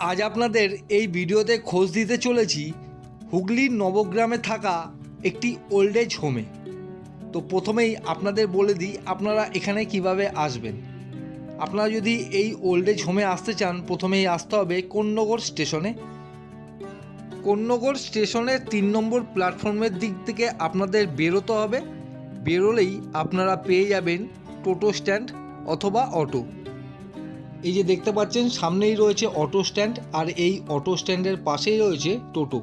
আজ আপনাদের এই ভিডিওতে খোঁজ দিতে চলেছি হুগলির নবগ্রামে থাকা একটি ওল্ড এজ হোমে তো প্রথমেই আপনাদের বলে দিই, আপনারা এখানে কীভাবে আসবেন। আপনারা যদি এই ওল্ড এজ হোমে আসতে চান, প্রথমেই আসতে হবে কোন্নগর স্টেশনে কোন্নগর স্টেশনের তিন নম্বর প্ল্যাটফর্মের দিক থেকে আপনাদের বেরোতে হবে। বেরোলেই আপনারা পেয়ে যাবেন টোটো স্ট্যান্ড অথবা অটো এই যে দেখতে পাচ্ছেন, সামনেই রয়েছে অটো স্ট্যান্ড আর এই অটো স্ট্যান্ডের পাশেই রয়েছে টোটো।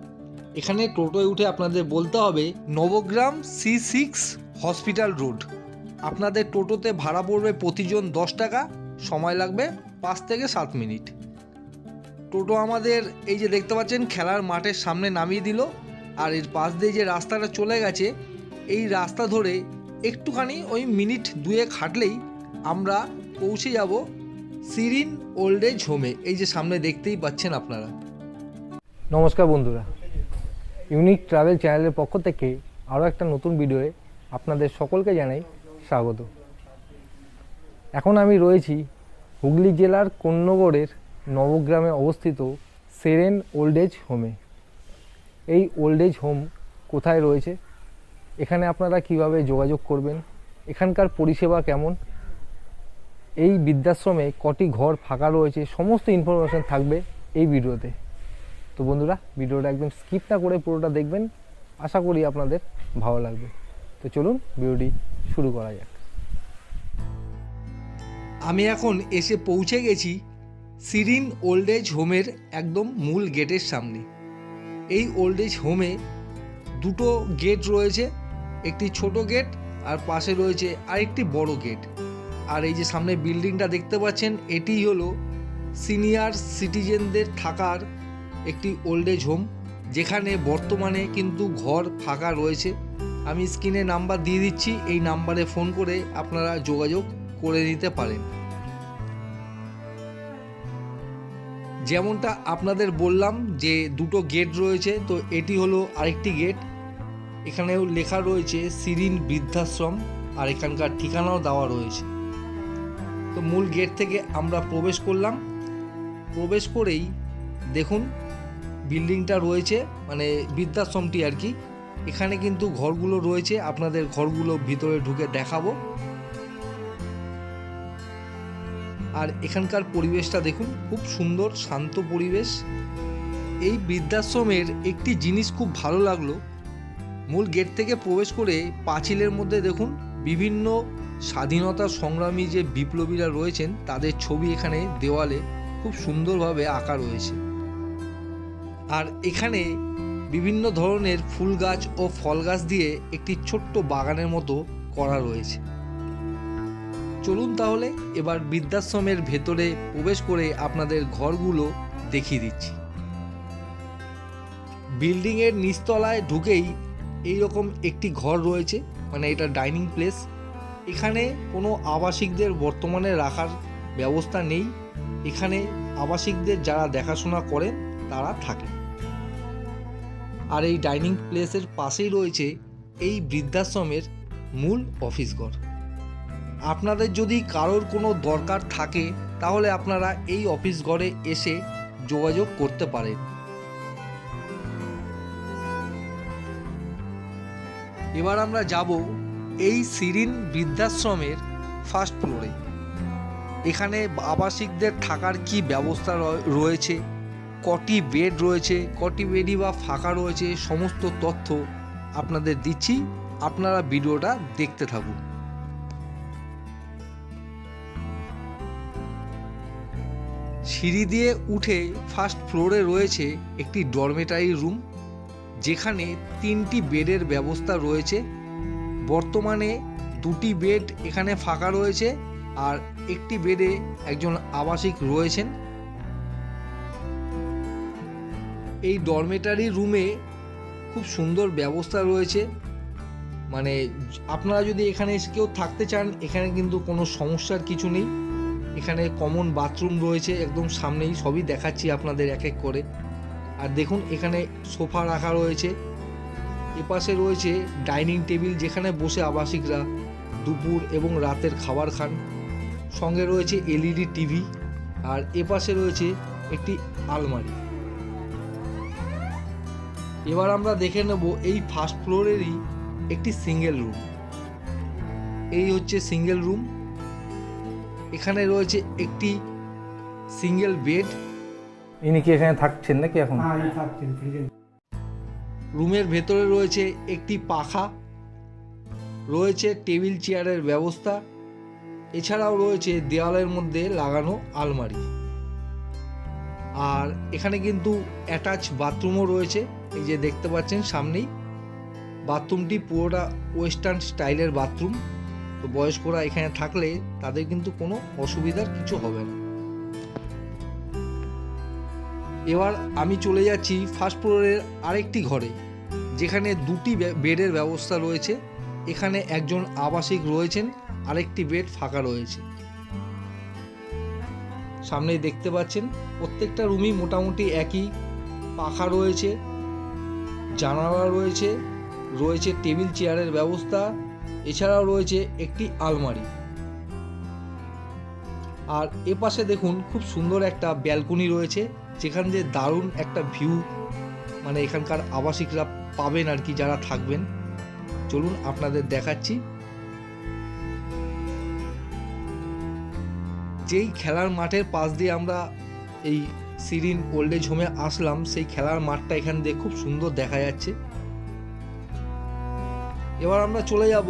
এখানে টোটোয় উঠে আপনাদের বলতে হবে, Nabagram C six hospital road আপনাদের টোটোতে ভাড়া পড়বে প্রতিজন দশ টাকা, সময় লাগবে পাঁচ থেকে সাত মিনিট। টোটো আমাদের এই যে দেখতে পাচ্ছেন, খেলার মাঠের সামনে নামিয়ে দিল আর এর পাশ দিয়ে যে রাস্তাটা চলে গেছে, এই রাস্তা ধরে একটুখানি ওই মিনিট দুয়েক হাঁটলেই আমরা পৌঁছে যাব সিরিন ওল্ড এজ হোমে, এই যে সামনে দেখতেই পাচ্ছেন আপনারা। নমস্কার বন্ধুরা। ইউনিক ট্রাভেল চ্যানেলের পক্ষ থেকে আরও একটা নতুন ভিডিওয়ে আপনাদের সকলকে জানাই স্বাগত। এখন আমি রয়েছি হুগলি জেলার কন্যগড়ের নবগ্রামে অবস্থিত সেরেন ওল্ড এজ হোমে। এই ওল্ড এজ হোম কোথায় রয়েছে? এখানে আপনারা কীভাবে যোগাযোগ করবেন? এখানকার পরিষেবা কেমন? এই বৃদ্ধাশ্রমে কটি ঘর ফাঁকা রয়েছে, সমস্ত ইনফরমেশন থাকবে এই ভিডিওতে। তো বন্ধুরা, ভিডিওটা একদম স্কিপ না করে পুরোটা দেখবেন। আশা করি আপনাদের ভালো লাগবে। তো চলুন, ভিডিওটি শুরু করা যাক। আমি এখন এসে পৌঁছে গেছি সিরিন ওল্ড এজ হোমের একদম মূল গেটের সামনে। এই ওল্ড এজ হোমে দুটো গেট রয়েছে, একটি ছোট গেট আর পাশে রয়েছে আরেকটি বড় গেট আর এই যে সামনে বিল্ডিংটা দেখতে পাচ্ছেন, এটি হলো সিনিয়র সিটিজেনদের থাকার একটি ওল্ড এজ হোম, যেখানে বর্তমানে কিন্তু ঘর ফাঁকা রয়েছে। আমি স্ক্রিনে নাম্বার দিয়ে দিচ্ছি, এই নাম্বারে ফোন করে আপনারা যোগাযোগ করে নিতে পারেন। যেমনটা আপনাদের বললাম যে দুটো গেট রয়েছে, তো এটি হলো আরেকটি গেট। এখানেও লেখা রয়েছে, সিরিন বৃদ্ধাশ্রম, আর এখানকার ঠিকানাও দেওয়া রয়েছে। তো মূল গেট থেকে আমরা প্রবেশ করলাম। প্রবেশ করেই দেখুন বিল্ডিংটা রয়েছে মানে বৃদ্ধাশ্রমটি আর কি। এখানে কিন্তু ঘরগুলো রয়েছে, আপনাদের ঘরগুলো ভিতরে ঢুকে দেখাবো। আর এখানকার পরিবেশটা দেখুন, খুব সুন্দর, শান্ত পরিবেশ। এই বৃদ্ধাশ্রমের একটি জিনিস খুব ভালো লাগল, মূল গেট থেকে প্রবেশ করে পাঁচিলের মধ্যে দেখুন, বিভিন্ন স্বাধীনতা সংগ্রামী যে বিপ্লবীরা রয়েছেন, তাদের ছবি এখানে দেওয়ালে খুব সুন্দরভাবে আঁকা রয়েছে। আর এখানে বিভিন্ন ধরনের ফুল গাছ ও ফল গাছ দিয়ে একটি ছোট্ট বাগানের মতো করা রয়েছে। চলুন তাহলে এবার বৃদ্ধাশ্রমের ভেতরে প্রবেশ করে আপনাদের ঘরগুলো দেখিয়ে দিচ্ছি। বিল্ডিংয়ের নিচতলায় ঢুকেই এইরকম একটি ঘর রয়েছে মানে এটা ডাইনিং প্লেস। এখানে কোনো আবাসিকদের বর্তমানে রাখার ব্যবস্থা নেই। এখানে আবাসিকদের যারা দেখাশোনা করেন, তারা থাকে আর এই ডাইনিং প্লেসের পাশেই রয়েছে এই বৃদ্ধাশ্রমের মূল অফিস ঘর। আপনাদের যদি কারোর কোনো দরকার থাকে, তাহলে আপনারা এই অফিস ঘরে এসে যোগাযোগ করতে পারেন। এবার আমরা যাব এই সিরিন বৃদ্ধাশ্রমের ফার্স্ট ফ্লোরে এখানে আবাসিকদের থাকার কি ব্যবস্থা রয়- রয়েছে? কটি বেড রয়েছে? কটি বেডই বা ফাঁকা রয়েছে? সমস্ত তথ্য আপনাদের দিচ্ছি। আপনারা ভিডিওটা দেখতে থাকুন। সিঁড়ি দিয়ে উঠে ফার্স্ট ফ্লোরে রয়েছে একটি ডরমেটারি রুম যেখানে তিনটি বেডের ব্যবস্থা রয়েছে। বর্তমানে দুটি বেড এখানে ফাঁকা রয়েছে আর একটি বেডে একজন আবাসিক রয়েছেন। এই ডরমেটারি রুমে খুব সুন্দর ব্যবস্থা রয়েছে। মানে আপনারা যদি এখানে এসে কেউ থাকতে চান, এখানে কিন্তু কোনো সমস্যার কিছু নেই। এখানে কমন বাথরুম রয়েছে একদম সামনেই, সবই দেখাচ্ছি আপনাদের এক এক করে। আর দেখুন, এখানে সোফা রাখা রয়েছে। এপাশে রয়েছে ডাইনিং টেবিল যেখানে বসে আবাসিকরা দুপুর এবং রাতের খাবার খান। সঙ্গে রয়েছে এলইডি টিভি আর এপাশে রয়েছে একটি আলমারি। এবার আমরা দেখে নেব এই ফার্স্ট ফ্লোরেরই একটি সিঙ্গেল রুম। এই হচ্ছে সিঙ্গেল রুম। এখানে রয়েছে একটি সিঙ্গেল বেড। ইনি কি এখানে থাকছেন নাকি এখন? হ্যাঁ থাকছেন রুমের ভেতরে রয়েছে একটি পাখা, রয়েছে টেবিল চেয়ারের ব্যবস্থা, এছাড়াও রয়েছে দেওয়ালের মধ্যে লাগানো আলমারি। আর এখানে কিন্তু অ্যাটাচ বাথরুমও রয়েছে, এই যে দেখতে পাচ্ছেন সামনেই। বাথরুমটি পুরোটা ওয়েস্টার্ন স্টাইলের বাথরুম, তো বয়স্করা এখানে থাকলে তাদের কিন্তু কোনো অসুবিধার কিছু হবে না। এবার আমি চলে যাচ্ছি ফার্স্ট ফ্লোরের আরেকটি ঘরে, যেখানে দুটি বেডের ব্যবস্থা রয়েছে। এখানে একজন আবাসিক রয়েছেন, আরেকটি বেড ফাঁকা রয়েছে। সামনেই দেখতে পাচ্ছেন, প্রত্যেকটা রুমই মোটামুটি একই। পাখা রয়েছে, জানালা রয়েছে রয়েছে টেবিল চেয়ারের ব্যবস্থা, এছাড়াও রয়েছে একটি আলমারি। আর এপাশে দেখুন, খুব সুন্দর একটা ব্যালকনি রয়েছে। যেখান দিয়ে দারুণ একটা ভিউ মানে এখানকার আবাসিকরা পাবেন আর কি, যারা থাকবেন। চলুন আপনাদের দেখাচ্ছি। যেই খেলার মাঠের পাশ দিয়ে আমরা এই সিরিন ওল্ড এজ হোমে আসলাম, সেই খেলার মাঠটা এখান দিয়ে খুব সুন্দর দেখা যাচ্ছে। এবার আমরা চলে যাব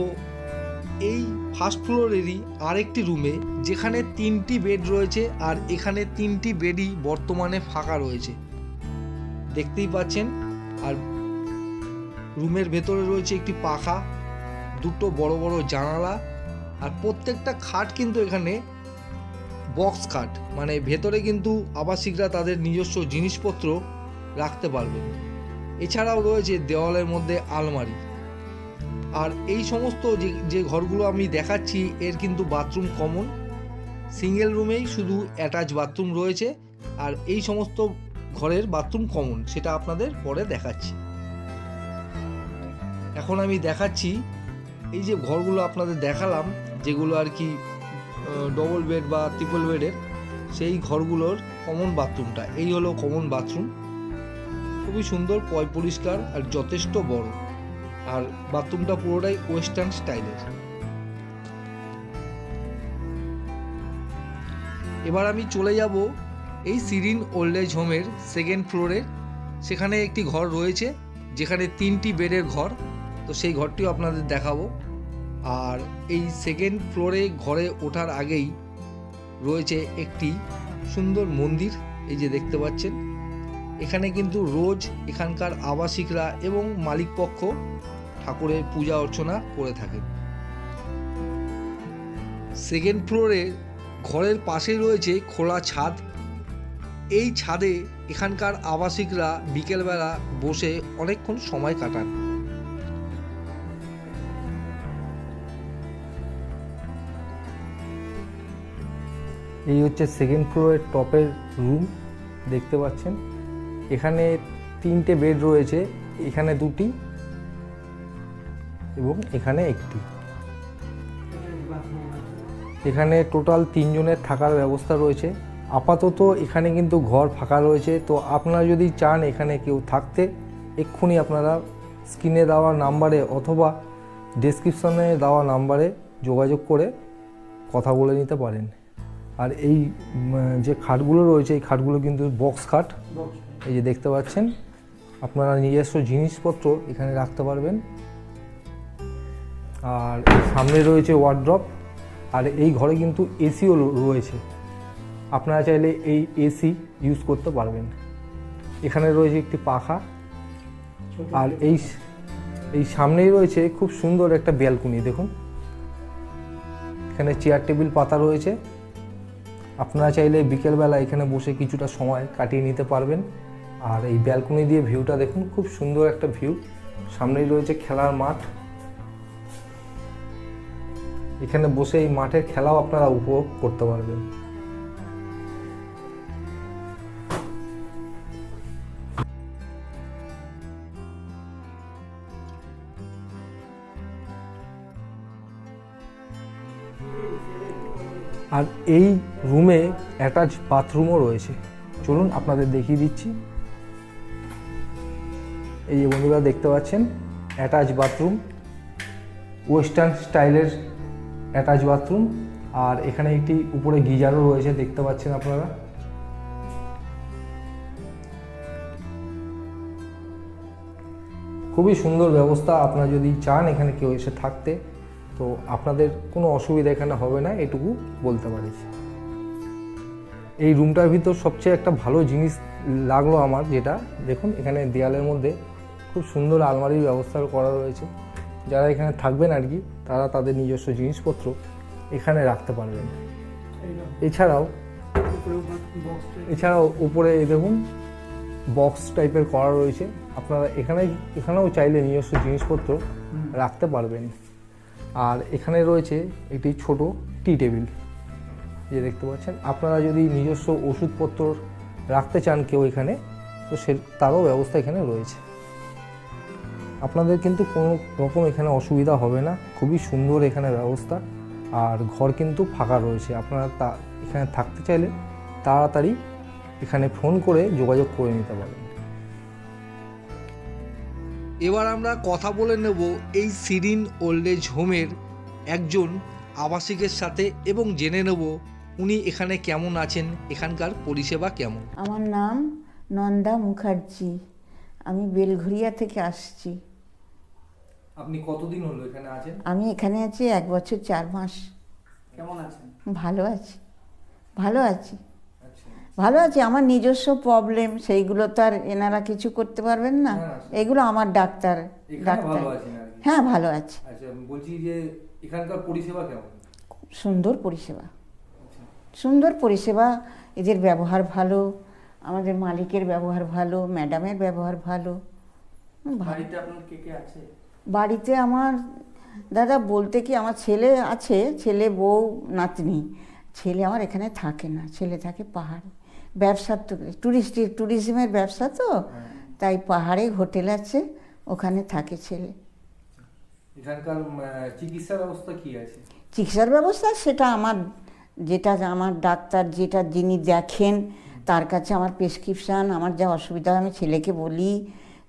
এই ফার্স্ট ফ্লোরেরই আরেকটি রুমে যেখানে তিনটি বেড রয়েছে আর এখানে তিনটি বেডই বর্তমানে ফাঁকা রয়েছে। দেখতেই পাচ্ছেন, আর রুমের ভেতরে রয়েছে একটি পাখা, দুটো বড় বড় জানালা, আর প্রত্যেকটা খাট কিন্তু এখানে বক্স খাট। মানে ভেতরে কিন্তু আবাসিকরা তাদের নিজস্ব জিনিসপত্র রাখতে পারবেন। এছাড়াও রয়েছে দেওয়ালের মধ্যে আলমারি। আর এই সমস্ত যে যে ঘরগুলো আমি দেখাচ্ছি, এর কিন্তু বাথরুম কমন সিঙ্গেল রুমেই শুধু অ্যাটাচ বাথরুম রয়েছে। আর এই সমস্ত ঘরের বাথরুম কমন সেটা আপনাদের পরে দেখাচ্ছি। এখন আমি দেখাচ্ছি, এই যে ঘরগুলো আপনাদের দেখালাম, যেগুলো আর কি ডবল বেড বা ট্রিপল বেডের সেই ঘরগুলোর কমন বাথরুমটা এই হলো কমন বাথরুম খুবই সুন্দর পয় পরিষ্কার আর যথেষ্ট বড়। আর বাথরুমটা পুরোটাই ওয়েস্টার্ন স্টাইলের। এবার আমি চলে যাব এই সিরিন ওল্ড এজ হোমের সেকেন্ড ফ্লোরে সেখানে একটি ঘর রয়েছে, যেখানে তিনটি বেডের ঘর। তো সেই ঘরটিও আপনাদের দেখাবো। আর এই সেকেন্ড ফ্লোরে ঘরে ওঠার আগেই রয়েছে একটি সুন্দর মন্দির, এই যে দেখতে পাচ্ছেন। এখানে কিন্তু রোজ এখানকার আবাসিকরা এবং মালিকপক্ষ ঠাকুরের পূজা অর্চনা করে থাকেন। সেকেন্ড ফ্লোরে ঘরের পাশেই রয়েছে খোলা ছাদ। এই ছাদে এখানকার আবাসিকরা বিকেলবেলা বসে অনেকক্ষণ সময় কাটান। এই হচ্ছে সেকেন্ড ফ্লোরের টপের রুম দেখতে পাচ্ছেন। এখানে তিনটে বেড রয়েছে, এখানে দুটি। এবং এখানে একটি। এখানে টোটাল তিনজনের থাকার ব্যবস্থা রয়েছে। আপাতত এখানে কিন্তু ঘর ফাঁকা রয়েছে। তো আপনারা যদি চান এখানে কেউ থাকতে এক্ষুনি আপনারা স্ক্রিনে দেওয়া নাম্বারে অথবা ডেসক্রিপশনে দেওয়া নাম্বারে যোগাযোগ করে কথা বলে নিতে পারেন। আর এই যে খাটগুলো রয়েছে এই খাটগুলো কিন্তু বক্স খাট। এই যে দেখতে পাচ্ছেন আপনারা নিজস্ব জিনিসপত্র এখানে রাখতে পারবেন। আর সামনে রয়েছে ওয়ার্ড্রপ আর এই ঘরে কিন্তু এসিও রয়েছে। আপনারা চাইলে এই এসি ইউজ করতে পারবেন। এখানে রয়েছে একটি পাখা আর এই এই সামনেই রয়েছে খুব সুন্দর একটা ব্যালকনি দেখুন। এখানে চেয়ার টেবিল পাতা রয়েছে। আপনারা চাইলে বিকেলবেলা এখানে বসে কিছুটা সময় কাটিয়ে নিতে পারবেন। আর এই ব্যালকনি দিয়ে ভিউটা দেখুন খুব সুন্দর একটা ভিউ সামনেই রয়েছে খেলার মাঠ। এখানে বসে এই মাঠের খেলাও আপনারা উপভোগ করতে পারবেন। আর এই রুমে অ্যাটাচ বাথরুমও রয়েছে। চলুন আপনাদের দেখিয়ে দিচ্ছি। এই যে বন্ধুরা দেখতে পাচ্ছেন অ্যাটাচ বাথরুম, ওয়েস্টার্ন স্টাইলের অ্যাটাচ বাথরুম আর এখানে একটি উপরে গিজারও রয়েছে, দেখতে পাচ্ছেন আপনারা। খুবই সুন্দর ব্যবস্থা আপনারা যদি চান এখানে কেউ এসে থাকতে, তো আপনাদের কোনো অসুবিধা এখানে হবে না, এটুকু বলতে পারি। এই রুমটার ভিতর সবচেয়ে একটা ভালো জিনিস লাগল আমার যেটা, দেখুন এখানে দেয়ালের মধ্যে খুব সুন্দর আলমারির ব্যবস্থা করা রয়েছে। যারা এখানে থাকবেন আর কি তারা তাদের নিজস্ব জিনিসপত্র এখানে রাখতে পারবেন। এছাড়াও এছাড়াও উপরে দেখুন বক্স টাইপের করা রয়েছে। আপনারা এখানে এখানেও চাইলে নিজস্ব জিনিসপত্র রাখতে পারবেন। আর এখানে রয়েছে একটি ছোট টি টেবিল যে দেখতে পাচ্ছেন। আপনারা যদি নিজস্ব ওষুধপত্র রাখতে চান কেউ এখানে তো সে তারও ব্যবস্থা এখানে রয়েছে। আপনাদের কিন্তু কোনো রকম এখানে অসুবিধা হবে না। খুবই সুন্দর এখানে ব্যবস্থা। আর ঘর কিন্তু ফাঁকা রয়েছে। আপনারা তা এখানে থাকতে চাইলে তাড়াতাড়ি এখানে ফোন করে যোগাযোগ করে নিতে পারেন এবার আমরা কথা বলে নেব এই সিরিন ওল্ড এজ হোমের একজন আবাসিকের সাথে এবং জেনে নেব উনি এখানে কেমন আছেন এখানকার পরিষেবা কেমন। আমার নাম নন্দা মুখার্জি। আমি বেলঘরিয়া থেকে আসছি। আপনি কতদিন হলো এখানে আছেন? আমি এখানে আছি এক বছর চার মাস। কেমন আছেন? ভালো আছি। ভালো আছি। আচ্ছা। ভালো আছি আমার নিজস্ব প্রবলেম সেইগুলো তো আর এনারা কিছু করতে পারবেন না। হ্যাঁ, এগুলো আমার ডাক্তার ডাক্তার। হ্যাঁ ভালো আছি। আচ্ছা বলছি যে এখানকার পরিষেবা কেমন? সুন্দর পরিষেবা। আচ্ছা। সুন্দর পরিষেবা এদের ব্যবহার ভালো আমাদের মালিকের ব্যবহার ভালো ম্যাডামের ব্যবহার ভালো। বাড়িতে আপনার কে কে আছে? বাড়িতে আমার দাদা বলতে কি আমার ছেলে আছে ছেলে বউ নাতনি। ছেলে আমার এখানে থাকে না ছেলে থাকে পাহাড়ে। ব্যবসার তো টুরিস্ট ট্যুরিজমের ব্যবসা তো। তাই পাহাড়ে হোটেল আছে ওখানে থাকে ছেলে। এখানকার ব্যবস্থা কি আছে? চিকিৎসার ব্যবস্থা সেটা আমার যেটা আমার ডাক্তার যেটা যিনি দেখেন তার কাছে আমার প্রেসক্রিপশান আমার যা অসুবিধা হয় আমি ছেলেকে বলি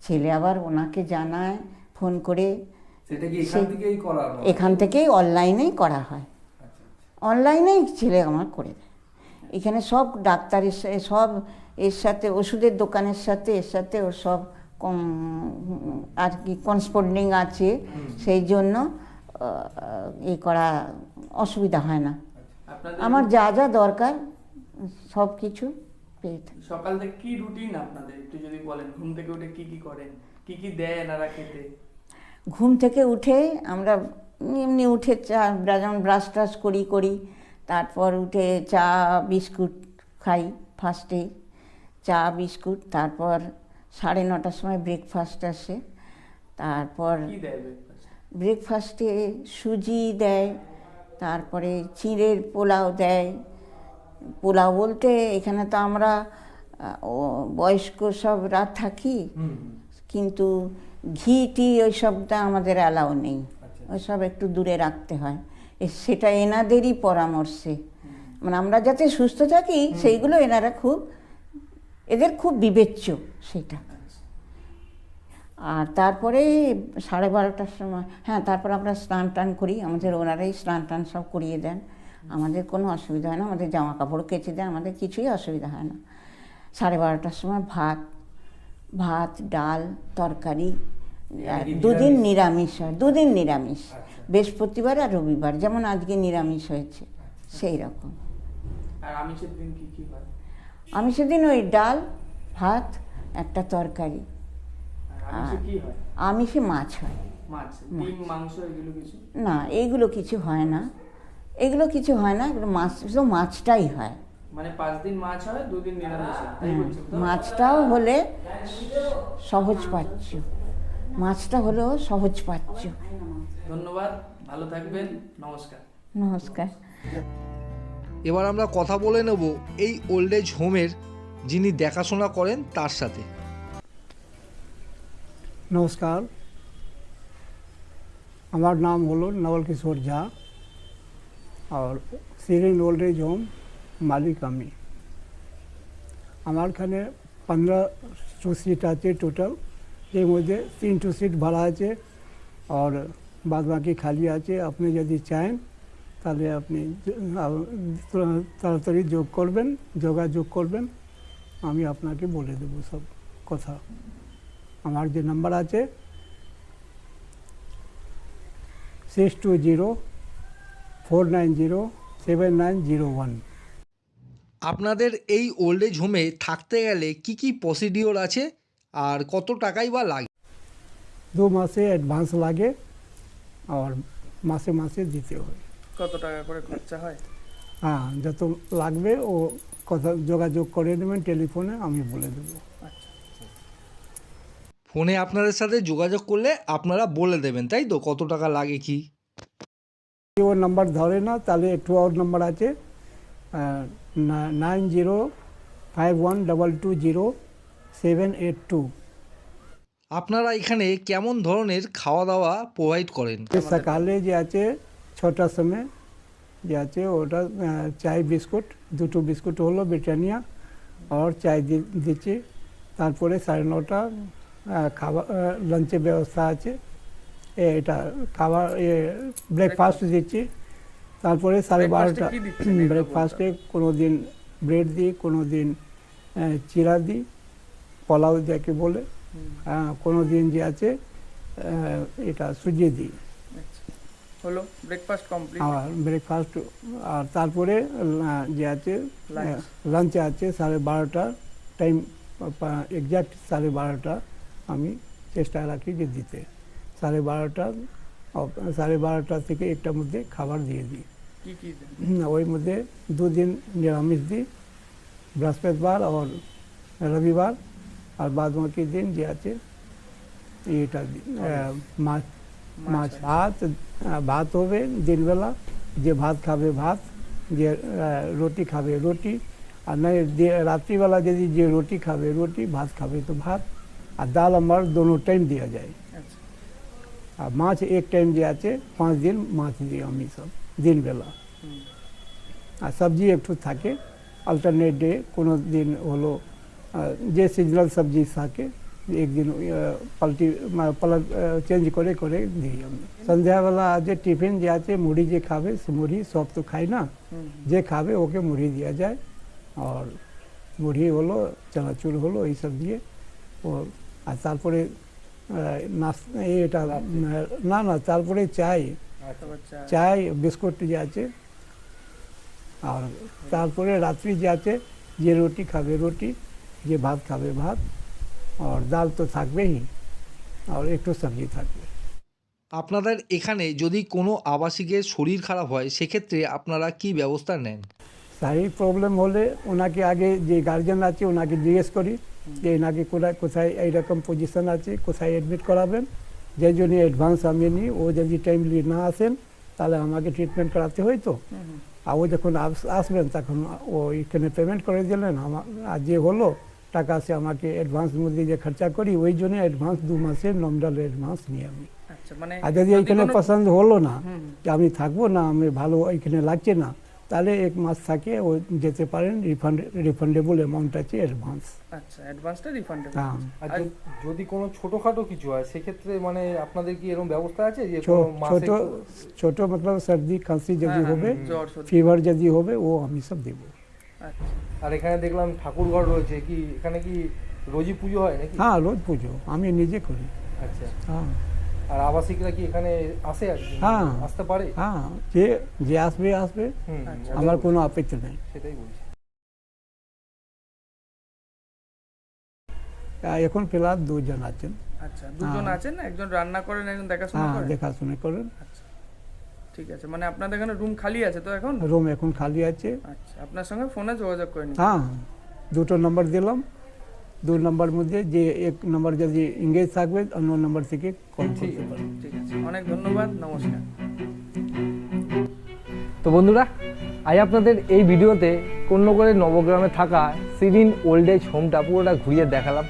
ছেলে আবার ওনাকে জানায় ফোন করে। এখান থেকেই অনলাইনেই করা হয়। আচ্ছা অনলাইনেই ছেলে আমার করে দেয়। এখানে সব ডাক্তারের সব এর সাথে ওষুধের দোকানের সাথে এর সাথে ওর সব আর কি কনস্পন্ডিং আছে। সেই জন্য এ করা অসুবিধা হয় না। আমার যা যা দরকার সব কিছু পেয়ে থাকি সকাল থেকে কি রুটিন আপনাদের? একটু যদি বলেন ঘুম থেকে উঠে কি কি করেন? কি কি দেয় এনারা খেতে? ঘুম থেকে উঠে আমরা এমনি উঠে চা যেমন ব্রাশ ট্রাশ করি করি। তারপর উঠে চা বিস্কুট খাই ফার্স্টে চা বিস্কুট তারপর সাড়ে নটার সময় ব্রেকফাস্ট আসে। তারপর? ব্রেকফাস্টে সুজি দেয়। তারপরে চিঁড়ের পোলাও দেয়। পোলাও বলতে এখানে তো আমরা বয়স্ক সব রাত থাকি। কিন্তু ঘি টি ওই সবটা আমাদের অ্যালাউ নেই। আচ্ছা। ওইসব একটু দূরে রাখতে হয়। সেটা এনাদেরই পরামর্শে। মানে আমরা যাতে সুস্থ থাকি সেইগুলো এনারা খুব এদের খুব বিবেচ্য সেটা। আর তারপরে সাড়ে বারোটার সময় হ্যাঁ তারপর আমরা স্নান টান করি। আমাদের ওনারাই স্নান টান সব করিয়ে দেন। আমাদের কোনো অসুবিধা হয় না আমাদের জামা কাপড় কেচে দেয় আমাদের কিছুই অসুবিধা হয় না। সাড়ে বারোটার সময় ভাত ভাত ডাল তরকারি কি দুদিন নিরামিষ? হয় দুদিন নিরামিষ। আচ্ছা। বৃহস্পতিবার আর রবিবার যেমন আজকে নিরামিষ হয়েছে সেই রকম। আমি সেদিন ওই ডাল ভাত একটা তরকারি। আর আমিষে মাছ হয়। না এইগুলো কিছু হয় না। এগুলো কিছু হয় না এগুলো মাছ শুধু মাছটাই হয়। মানে পাঁচ দিন মাছ হয় দুদিন? মাছটাও হলে সহজ পাচ্ছ। মাছটা হলেও সহজ পাচ্ছ। ধন্যবাদ ভালো থাকবেন নমস্কার। নমস্কার। এবার আমরা কথা বলে নেব এই ওল্ড এজ হোমের যিনি দেখাশোনা করেন তার সাথে। নমস্কার। আমার নাম হলো নবল কিশোর ঝা। আর ওল্ড এজ হোম মালিক আমি আমার এখানে পনেরো সিট আছে টোটাল এর মধ্যে তিনটু সিট ভাড়া আছে আর বাদ বাকি খালি আছে আপনি যদি চান তাহলে আপনি তাড়াতাড়ি যোগ করবেন যোগাযোগ করবেন আমি আপনাকে বলে দেবো সব কথা আমার যে নাম্বার আছে six two zero four nine zero seven nine zero one. আপনাদের এই ওল্ড এজ হোমে থাকতে গেলে কি কি প্রসিডিওর আছে আর কত টাকাই বা লাগে? দু মাসে অ্যাডভান্স লাগে আর মাসে মাসে দিতে হয়। কত টাকা করে খরচা হয়? হ্যাঁ যত লাগবে ও কথা যোগাযোগ করে নেবেন টেলিফোনে আমি বলে দেবো। আচ্ছা। ফোনে আপনাদের সাথে যোগাযোগ করলে আপনারা বলে দেবেন তাই তো? কত টাকা লাগে কি? ওর নাম্বার ধরে না তাহলে একটু ওর নাম্বার আছে। Nine zero five one double two zero seven eight two আপনারা এখানে কেমন ধরনের খাওয়া দাওয়া প্রোভাইড করেন সকালে যে আছে ছটার সময় যে আছে ওটা চাই বিস্কুট দুটো বিস্কুট হলো ব্রিটানিয়া আর চাই দিচ্ছি। তারপরে সাড়ে নটা খাবার লাঞ্চের ব্যবস্থা আছে। এটা খাবার ব্রেকফাস্ট দিচ্ছি। তারপরে সাড়ে বারোটা ব্রেকফাস্টে কোনো দিন ব্রেড দিই কোনো দিন চিরা দিই পোলাও যাকে বলে। কোনো দিন যে আছে এটা সুজি দিই। আচ্ছা। হলো ব্রেকফাস্ট কমপ্লিট আর ব্রেকফাস্ট আর তারপরে যে আছে. লাঞ্চ আছে সাড়ে বারোটা টাইম এক্সাক্ট সাড়ে বারোটা আমি চেষ্টা রাখি যে দিতে। সাড়ে বারোটা অ- সাড়ে বারোটা থেকে একটার মধ্যে খাবার দিয়ে দিই কি কি দেন? হুম, ওই মধ্যে দুদিন নিরামিষ দিই বৃহস্পতিবার আর রবিবার আর বাদ বাকি দিন যে আছে এটা দিই, আহ, মাছ মাছ হয়। ভাত আহ, ভাত হবে দিনবেলা যে ভাত খাবে ভাত যে আহ, রুটি খাবে রুটি আর নয় যে- রাত্রিবেলা যদি যে রুটি খাবে রুটি ভাত খাবে তো ভাত আর ডাল আমার দোনো টাইম দেওয়া যায় আচ্ছা আর মাছ এক টাইম যে আছে পাঁচ দিন মাছ দিই আমি সব দিনবেলা হুম, আর সবজি একটু থাকে অল্টারনেট ডে কোনো দিন হলো আহ, যে সিজনাল সবজি থাকে একদিন আহ, পাল্টি মানে পালট চেঞ্জ করে করে দিই আমি সন্ধ্যাবেলা যে টিফিন যে আছে মুড়ি যে খাবে সে মুড়ি সব তো খাই না হুম, যে খাবে ওকে মুড়ি দেওয়া যায় আর মুড়ি হলো চানাচুর হলো এইসব দিয়ে ও আর তারপরে আহ, নাস এটা না না তারপরে চাই। চাই বিস্কুট যে আছে। আর তারপরে রাত্রি যে আছে যে রুটি খাবে রুটি যে ভাত খাবে ভাত। আর ডাল তো থাকবেই। আর একটু সবজি থাকবে। আপনাদের এখানে যদি কোনো আবাসিকের শরীর খারাপ হয় সেক্ষেত্রে আপনারা কি ব্যবস্থা নেন? শারীরিক প্রবলেম হলে ওনাকে আগে যে গার্জেন আছে ওনাকে জিজ্ঞেস করি। যে এনাকে কোথায় কোথায় এইরকম পজিশন আছে কোথায় অ্যাডমিট করাবেন। যে জন্য অ্যাডভান্স আমি নিই ও যদি টাইমলি না আসেন তাহলে আমাকে ট্রিটমেন্ট করাতে হয় তো। হুম, হুম, আর ও যখন আসবেন তখন ও এখানে পেমেন্ট করে দিলেন। আমার আর যে হলো টাকা সে আমাকে অ্যাডভান্স মধ্যে যে খরচা করি ওই জন্য অ্যাডভান্স দু মাসের নমিনাল অ্যাডভান্স নিই আমি। আচ্ছা মানে আর যদি কোনো- পছন্দ হলো না যে আমি থাকব না আমি ভালো এখানে লাগছে না তাহলে এক মাস থাকে ও যেতে পারেন রিফান্ড রিফান্ডেবল অ্যামাউন্ট আছে অ্যাডভান্স আচ্ছা অ্যাডভান্সটা রিফান্ডেবল হ্যাঁ। আর যদি- যদি কোনো ছোটোখাটো কিছু হয় সেক্ষেত্রে মানে আপনাদের কি এরকম ব্যবস্থা আছে যে ছোট ছোট মতলব সর্দি খাঁসি যদি হ্যাঁ, হবে হ্যাঁ, সর্দি। ফিভার যদি হবে ও আমি সব দেবো। আচ্ছা। আর এখানে দেখলাম ঠাকুরঘর রয়েছে কি এখানে কি রোজই পুজো হয় নাকি? হ্যাঁ রোজ পুজো আমি নিজে করি। আচ্ছা। হ্যাঁ। আর আবাসিকরা কি এখানে আসে আর কি? হ্যাঁ। আসতে পারে? হ্যাঁ যে যে আসবে আসবে। আচ্ছা। আমার কোনো আপত্তি নেই। সেটাই বলছি। এখন ফিলহাল দুজন আছেন। আচ্ছা দুজন হ্যাঁ। আছেন একজন রান্না করেন একজন দেখাশোনা হ্যাঁ করেন? দেখাশোনা করেন। আচ্ছা। ঠিক আছে মানে আপনাদের এখানে রুম খালি আছে তো এখন? রুম এখন খালি আছে। আচ্ছা আপনার সঙ্গে ফোনে যোগাযোগ করে নিন। হ্যাঁ দুটো নম্বর দিলাম। দু নম্বর মধ্যে যে এক নম্বর যদি ইংরেজ থাকবে অন্য নম্বর থেকে কল ঠিক করতে পারেন ঠিক আছে। অনেক ধন্যবাদ নমস্কার। তো বন্ধুরা আজ আপনাদের এই ভিডিওতে করে নবগ্রামে থাকা সিরিন ওল্ড এজ হোমটা পুরোটা ঘুরিয়ে দেখালাম।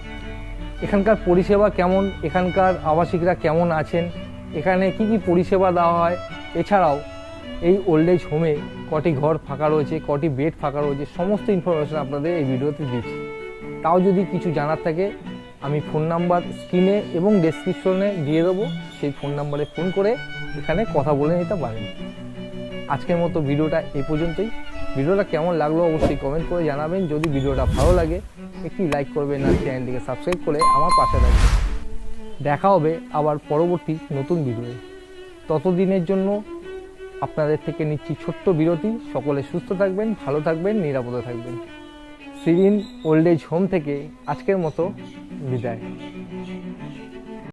এখানকার পরিষেবা কেমন? এখানকার আবাসিকরা কেমন আছেন? এখানে কি কি পরিষেবা দেওয়া হয়? এছাড়াও এই ওল্ড এজ হোমে কটি ঘর ফাঁকা রয়েছে কটি বেড ফাঁকা রয়েছে সমস্ত ইনফরমেশন আপনাদের এই ভিডিওতে দিচ্ছি। তাও যদি কিছু জানার থাকে, আমি ফোন নাম্বার, স্ক্রিনে এবং ডেসক্রিপশনে দিয়ে দেবো। সেই ফোন নাম্বারে ফোন করে এখানে কথা বলে নিতে পারেন। আজকের মতো ভিডিওটা এই পর্যন্তই। ভিডিওটা কেমন লাগল অবশ্যই কমেন্ট করে জানাবেন। যদি ভিডিওটা ভালো লাগে, একটি লাইক করবেন আর চ্যানেলটিকে সাবস্ক্রাইব করে আমার পাশে থাকবেন। দেখা হবে আবার পরবর্তী নতুন ভিডিওয়ে। ততদিনের জন্য আপনাদের থেকে নিচ্ছি ছোট্ট বিরতি। সকলে সুস্থ থাকবেন, ভালো থাকবেন, নিরাপদে থাকবেন। সিরিন ওল্ড এজ হোম থেকে আজকের মতো বিদায়।